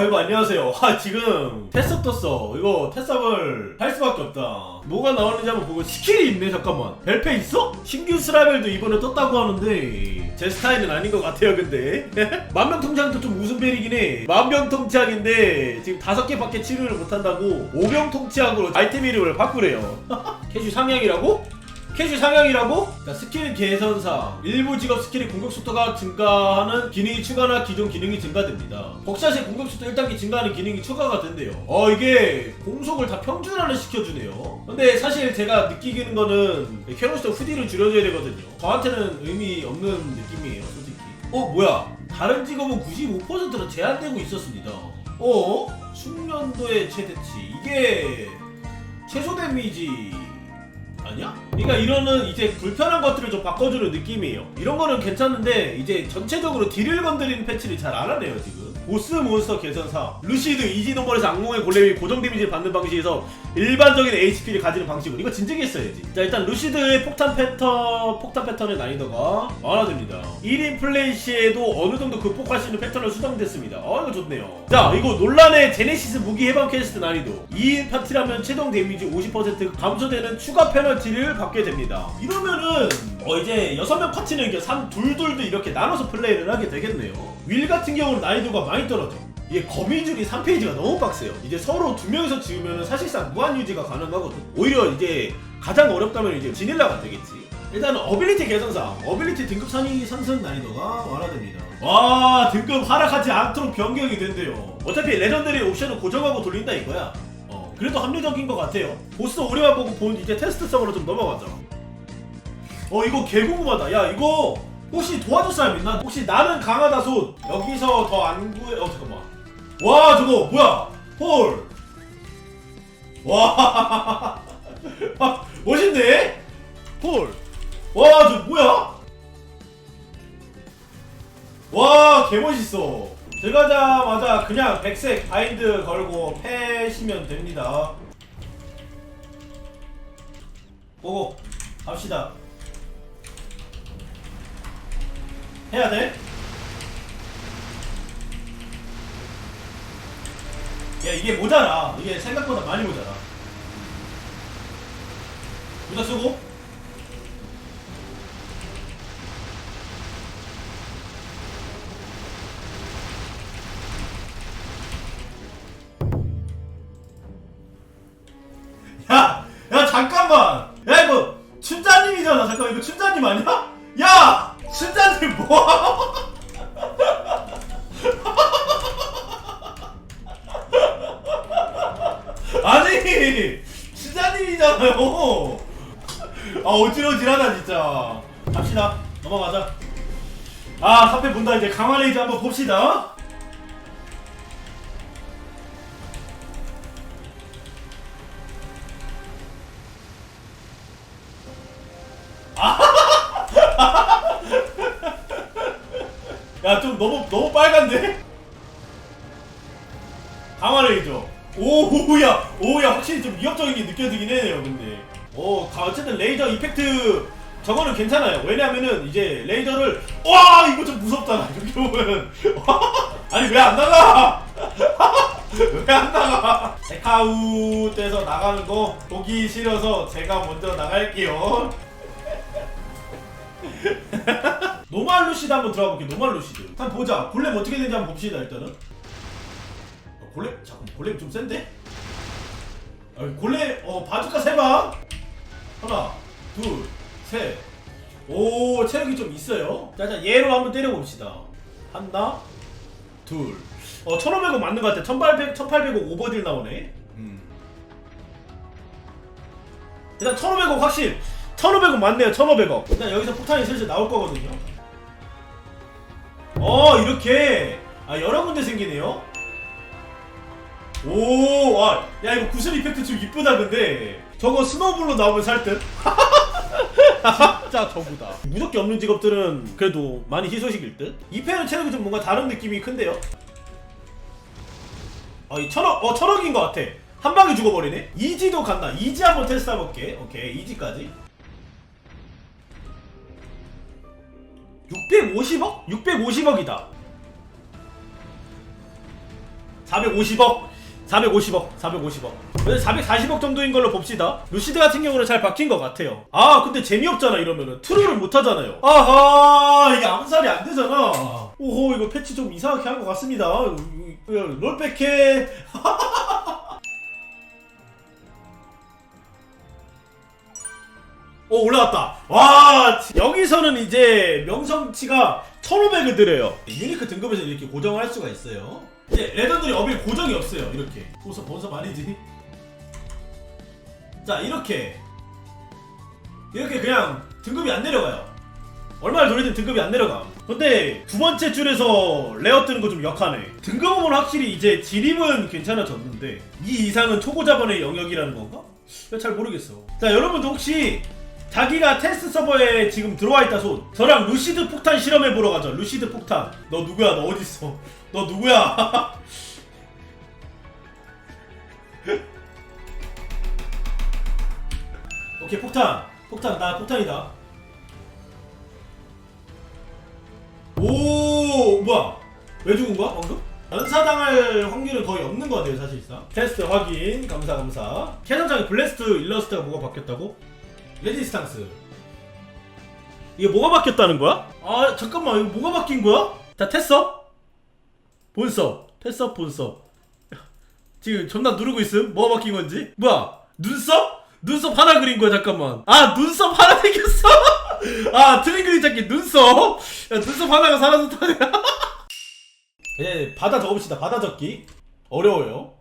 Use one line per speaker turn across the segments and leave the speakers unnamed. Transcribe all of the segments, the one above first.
아이고 안녕하세요. 아 지금 테스트 떴어. 이거 테스트업을 할 수밖에 없다. 뭐가 나오는지 한번 보고 스킬이 있네 잠깐만. 벨페 있어? 신규 스라벨도 이번에 떴다고 하는데 제 스타일은 아닌 것 같아요 근데. 만병통치약도 좀 웃음벨이긴 해. 만병통치약인데 지금 다섯 개밖에 치료를 못한다고 오병통치약으로 아이템 이름을 바꾸래요. 캐슈 상향이라고? 캐슈 상향이라고? 자, 스킬 개선사 일부 직업 스킬의 공격 속도가 증가하는 기능이 추가나 기존 기능이 증가됩니다. 복샷의 공격 속도 1단계 증가하는 기능이 추가가 된대요. 어 이게 공속을 다 평준화를 시켜주네요. 근데 사실 제가 느끼는 거는 캐논스터 후디를 줄여줘야 되거든요. 저한테는 의미 없는 느낌이에요, 솔직히. 어 뭐야? 다른 직업은 95%로 제한되고 있었습니다. 어? 숙련도의 최대치 이게 최소 데미지 아니야? 그러니까 이거는 이제 불편한 것들을 좀 바꿔주는 느낌이에요. 이런 거는 괜찮은데 이제 전체적으로 딜을 건드리는 패치를 잘 안 하네요 지금. 보스 몬스터 개선사 루시드 이지 넘버에서 악몽의 골렘이 고정 데미지를 받는 방식에서 일반적인 HP를 가지는 방식으로 이거 진작에 했어야지. 자 일단 루시드의 폭탄 패턴 폭탄 패턴의 난이도가 완화됩니다. 1인 플레이 시에도 어느 정도 극복할 수 있는 패턴을 수정됐습니다. 어 이거 좋네요. 자 이거 논란의 제네시스 무기 해방 퀘스트 난이도 2인 파티라면 최종 데미지 50% 감소되는 추가 페널티를 받게 됩니다. 이러면은 어 이제 6명 파티는 이게 3 둘둘도 이렇게 나눠서 플레이를 하게 되겠네요. 윌 같은 경우는 난이도가 많이 떨어져. 이게 거미줄이 3페이지가 너무 빡세요. 이제 서로 두 명이서 지으면 사실상 무한 유지가 가능하거든. 오히려 이제 가장 어렵다면 이제 지닐라가 되겠지. 일단은 어빌리티 개선사, 어빌리티 등급 상위 상승 난이도가 완화됩니다. 와 등급 하락하지 않도록 변경이 된대요. 어차피 레전더리 옵션은 고정하고 돌린다 이거야. 어 그래도 합리적인 것 같아요. 보스 오래만 보고 본 이제 테스트성으로 좀 넘어가자. 어 이거 개 궁금하다. 야 이거 혹시 도와줄 사람 있나? 혹시 나는 강하다 손 여기서 더 안 구해. 어 잠깐만. 와 저거 뭐야? 홀. 와 아, 멋있네. 홀. 와저 뭐야? 와 개멋있어. 들어가자마자 그냥 백색 바인드 걸고 패시면 됩니다. 고고 갑시다. 해야 돼? 야 이게 모자라. 이게 생각보다 많이 모자라. 모자 쓰고 춘자님이잖아요? 아 어지러지하다 진짜. 갑시다. 넘어가자. 아 사패 본다. 이제 강화레이즈 한번 봅시다. 야좀 너무 너무 빨간데? 강화레이저 오야 오야 확실히 좀 위협적인 게 느껴지긴 해요 근데 오 가- 어쨌든 레이저 이펙트 저거는 괜찮아요 왜냐면은 이제 레이저를 와 이거 좀 무섭잖아 이렇게 보면 아니 왜 안 나가 왜 안 나가 데카우 떼서 나가는 거 보기 싫어서 제가 먼저 나갈게요 노말 루시드 한번 들어가 볼게요. 노말 루시드. 한번 보자. 골렘 어떻게 되는지 한번 봅시다 일단은. 어, 골렘 잠깐 골렘 좀 센데? 아, 골렘 어 바주카 세 방. 하나, 둘, 셋. 오 체력이 좀 있어요. 자자 얘로 한번 때려 봅시다. 하나, 둘. 어 1,500원 맞는 것 같아. 1,800 1,800원 오버딜 나오네. 음. 일단 1,500원 확실. 1,500원 맞네요. 1,500원. 일단 여기서 폭탄이 슬슬 나올 거거든요. 어 이렇게 아 여러 군데 생기네요. 오, 아, 야 이거 구슬 이펙트 좀 이쁘다 근데 저거 스노우볼로 나오면 살 듯.
진짜 저구다.
무적기 없는 직업들은 그래도 많이 희소식일 듯. 이 패는 체력이 좀 뭔가 다른 느낌이 큰데요. 아, 이 천억, 어 천억인 것 같아. 한 방에 죽어버리네. 이지도 간다. 이지 한번 테스트 해볼게. 오케이, 이지까지. 650억? 650억이다. 450억 450억 450억. 440억 정도인 걸로 봅시다. 루시드 같은 경우는 잘 바뀐 것 같아요. 아 근데 재미없잖아 이러면은. 트롤을 못하잖아요. 아하 이게 암살이 안 되잖아. 오호 이거 패치 좀 이상하게 한 것 같습니다. 롤백해. 오 올라왔다. 와 여기서는 이제 명성치가 1500을 드려요. 유니크 등급에서 이렇게 고정을 할 수가 있어요. 이제 레전드리 어빌 고정이 없어요 이렇게. 보석 보석 아니지? 자 이렇게. 이렇게 그냥 등급이 안 내려가요. 얼마를 돌리든 등급이 안 내려가 근데 두 번째 줄에서 레어 뜨는 거 좀 역하네. 등급은 확실히 이제 진입은 괜찮아졌는데 이 이상은 초보자본의 영역이라는 건가? 잘 모르겠어. 자 여러분도 혹시 자기가 테스트 서버에 지금 들어와 있다 손. 저랑 루시드 폭탄 실험해 보러 가자. 루시드 폭탄. 너 누구야? 너 어딨어? 너 누구야? 오케이 폭탄. 폭탄 나 폭탄이다. 오 뭐야? 왜 죽은 거야? 방금? 연사당할 확률은 거의 없는 것 같아요 사실상. 테스트 확인. 감사 감사. 캐선장에 블래스트 일러스트가 뭐가 바뀌었다고? 레지스탕스. 이게 뭐가 바뀌었다는 거야? 아 잠깐만 이거 뭐가 바뀐 거야? 자 테스업. 본섭. 테스업 본섭. 지금 존나 누르고 있음? 뭐가 바뀐 건지? 뭐야? 눈썹? 눈썹 하나 그린 거야 잠깐만. 아 눈썹 하나 생겼어? 아 트링 그림 찾기 눈썹? 야 눈썹 하나가 사라졌다네. 예 받아 적읍시다. 받아 적기. 어려워요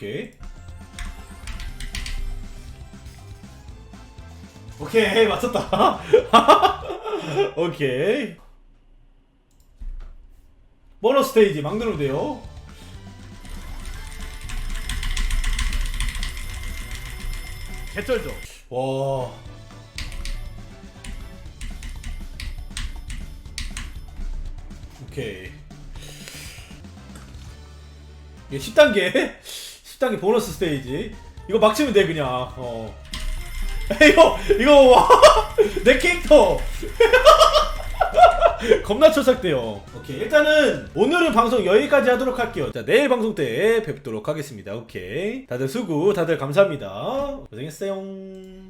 오케이. 오케이 맞췄다. 오케이. 보너스 스테이지 막 누르면 돼요. 개쩔죠. 와. 오케이. 이게 10단계 10단계 보너스 스테이지. 이거 막 치면 돼 그냥. 어. 이거 이거 와내 캐릭터. 겁나 초삭돼요. 오케이 일단은 오늘은 방송 여기까지 하도록 할게요. 자 내일 방송 때 뵙도록 하겠습니다. 오케이. 다들 수고 다들 감사합니다. 고생했어요